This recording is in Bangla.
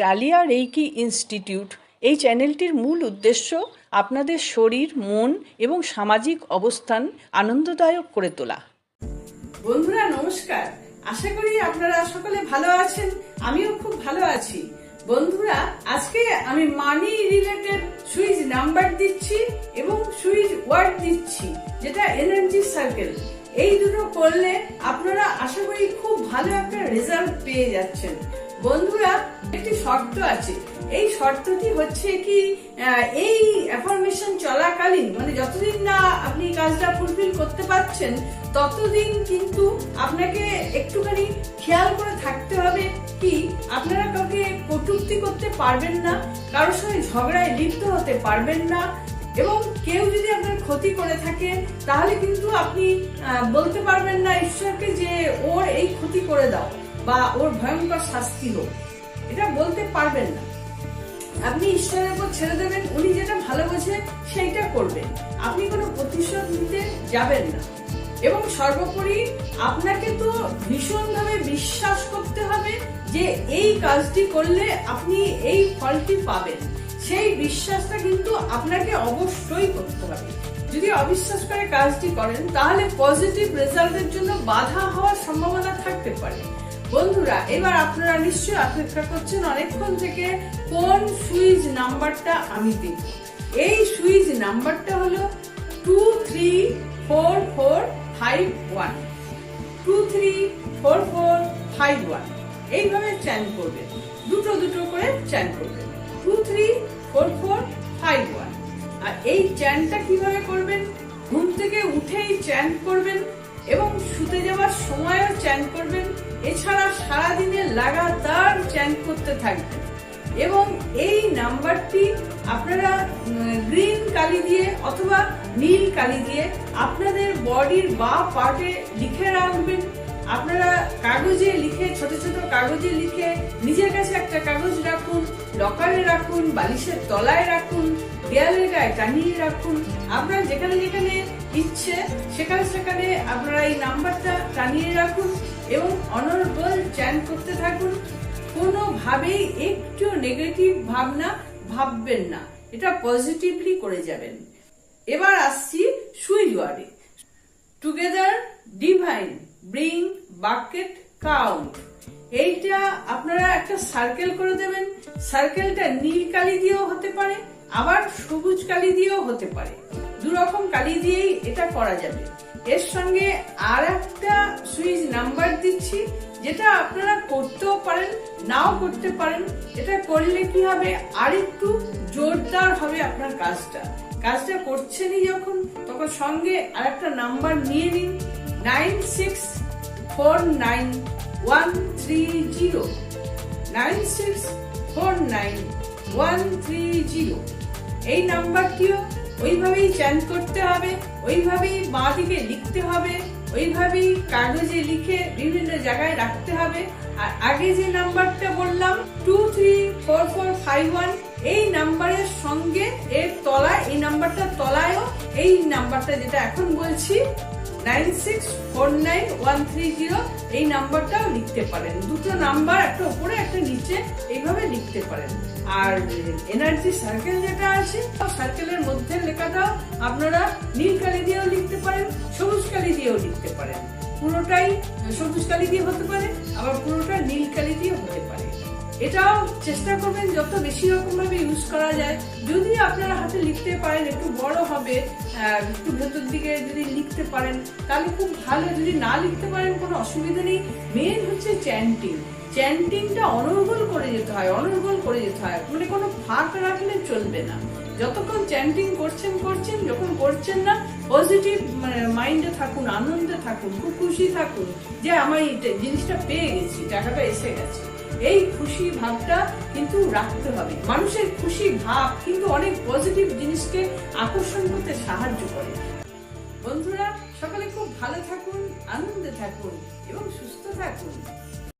ডালিয়া রেইকি ইনস্টিটিউট এই চ্যানেলটির মূল উদ্দেশ্য আপনাদের শরীর, মন এবং সামাজিক অবস্থান আনন্দদায়ক করে তোলা। বন্ধুরা, নমস্কার। আশা করি আপনারা সকলে ভালো আছেন। আমিও খুব ভালো আছি। বন্ধুরা, আজকে আমি মানি রিলেটেড সুইচ নাম্বার দিচ্ছি এবং সুইচ ওয়ার্ড দিচ্ছি, যেটা এনার্জি সার্কেল এই দুটো করলে আপনারা আশা করি খুব ভালো একটা রেজাল্ট পেয়ে যাচ্ছেন। বন্ধুরা একটি শর্ত আছে। এই শর্তটি হচ্ছে কি এই অ্যাফরমেশন চলাকালীন মানে যতদিন না আপনি কাজটা ফুলফিল করতে পারছেন, ততদিন কিন্তু আপনাকে একটুখানি খেয়াল করে থাকতে হবে কি, আপনারা কাউকে কটূক্তি করতে পারবেন না, কারোর সঙ্গে ঝগড়ায় লিপ্ত হতে পারবেন না, এবং কেউ যদি আপনার ক্ষতি করে থাকে, তাহলে কিন্তু আপনি বলতে পারবেন না ঈশ্বরকে যে ওর এই ক্ষতি করে দাও, বা ওর ভয়ঙ্কর শাস্তি হোক। এটা বলতে পারবেন না। আপনি ঈশ্বরের উপর ছেড়ে দেবেন, উনি যেটা ভালো বোঝে সেইটা করবেন। আপনি কোনো প্রতিশোধ নিতে যাবেন না। এবং সর্বোপরি আপনাকে তো ভীষণভাবে বিশ্বাস করতে হবে যে এই কাজটি করলে আপনি এই ফলটি পাবেন। সেই বিশ্বাসটা কিন্তু আপনাকে অবশ্যই করতে হবে। যদি অবিশ্বাস করে কাজটি করেন, তাহলে পজিটিভ রেজাল্টের জন্য বাধা হওয়ার সম্ভাবনা থাকতে পারে। বন্ধুরা, এবার আপনারা নিশ্চয়ই অপেক্ষা করছেন অনেকক্ষণ থেকে কোন সুইচ নাম্বারটা আমি দিব। এই সুইচ নাম্বারটা হলো two three four four five one two three four four five one এইভাবে চ্যান করবেন, দুটো দুটো করে চ্যান করবেন। Two three four four five one আর এই চ্যানটা কীভাবে করবেন? ঘুম থেকে উঠেই চ্যান করবেন এবং শুতে যাওয়ার সময়ও চ্যান করবেন। এছাড়া সারাদিনে লাগাতার চ্যান করতে থাকবেন। এবং এই নাম্বারটি আপনারা গ্রিন কালি দিয়ে অথবা নীল কালি দিয়ে আপনাদের বডির বা পার্টে লিখে রাখবেন। আপনারা কাগজে লিখে, ছোট ছোট কাগজে লিখে নিজের কাছে একটা কাগজ রাখুন, লকারে রাখুন, বালিশের তলায় রাখুন দেয়ালের গায়ে টানিয়ে রাখুন। আপনার যেখানে যেখানে ইচ্ছে, সেখানে সেখানে আপনারা এই নাম্বারটা টানিয়ে রাখুন এবং অনর্গল চ্যান করতে থাকুন। কোনোভাবেই একটু নেগেটিভ ভাবনা ভাববেন না। এটা পজিটিভলি করে যাবেন। এবার আসছি সুইচ ওয়ার্ডে। Together divine bring bucket count এইটা আপনারা একটা সার্কেল করে দেবেন। সার্কেলটা নীল কালি দিয়েও হতে পারে, আবার সবুজ কালি দিয়েও হতে পারে। দু রকম কালি দিয়েই এটা করা যাবে। এর সঙ্গে আর একটা সুইচ নাম্বার দিচ্ছি, যেটা আপনারা করতেও পারেন, নাও করতে পারেন। এটা করলে কি হবে? আরেকটু জোরদার হবে আপনার কাজটা। কাজটা করছেনই যখন, তখন সঙ্গে আরেকটা নাম্বার নিয়ে নিন। নাইন সিক্স ফোর নাইন এই নাম্বারটিও ওইভাবেই চ্যান করতে হবে, ওইভাবেই বাঁ দিকে লিখতে হবে, ওইভাবেই কাগজে লিখে বিভিন্ন জায়গায় রাখতে হবে। আর আগে যে নাম্বারটা বললাম two three four four five one এই নাম্বারের সঙ্গে এর তলায়, এই নাম্বারটার তলায়ও এই নাম্বারটা যেটা এখন বলছি nine six four nine one three zero এই নাম্বারটাও লিখতে পারেন। দুটো নাম্বার একটা উপরে, একটা নিচে, এইভাবে লিখতে পারেন। আর এনার্জি সার্কেল যেটা আছে সার্কেলের মধ্যে লেখাটাও আপনারা নীল কালি দিয়েও লিখতে পারেন, সবুজ কালি দিয়েও লিখতে পারেন। পুরোটাই সবুজ কালি দিয়ে হতে পারে, আবার পুরোটা নীল কালি দিয়ে এটাও চেষ্টা করবেন যত বেশি রকম ভাবে ইউজ করা যায়। যদি আপনারা হাতে লিখতে পারেন, একটু বড় হবে একটু ভেতর দিকে যদি লিখতে পারেন, তাহলে খুব ভালো। যদি না লিখতে পারেন, কোনো অসুবিধা নেই। মেন হচ্ছে চ্যান্টিং চ্যান্টিংটা অনর্গল করে যেতে হয়, অনর্গল করে যেতে হয়। মানে কোনো ফাঁক রাখলে চলবে না। যতক্ষণ চ্যান্টিং করছেন করছেন, যখন করছেন না পজিটিভ মানে মাইন্ডে থাকুন, আনন্দে থাকুন, খুব খুশি থাকুন যে, আমার এই জিনিসটা পেয়ে গেছি, টাকাটা এসে গেছে। এই খুশি ভাবটা কিন্তু রাখতে হবে। মানুষের খুশি ভাব কিন্তু অনেক পজিটিভ জিনিসকে আকর্ষণ করতে সাহায্য করে। বন্ধুরা, সকালে খুব ভালো থাকুন, আনন্দে থাকুন এবং সুস্থ থাকুন।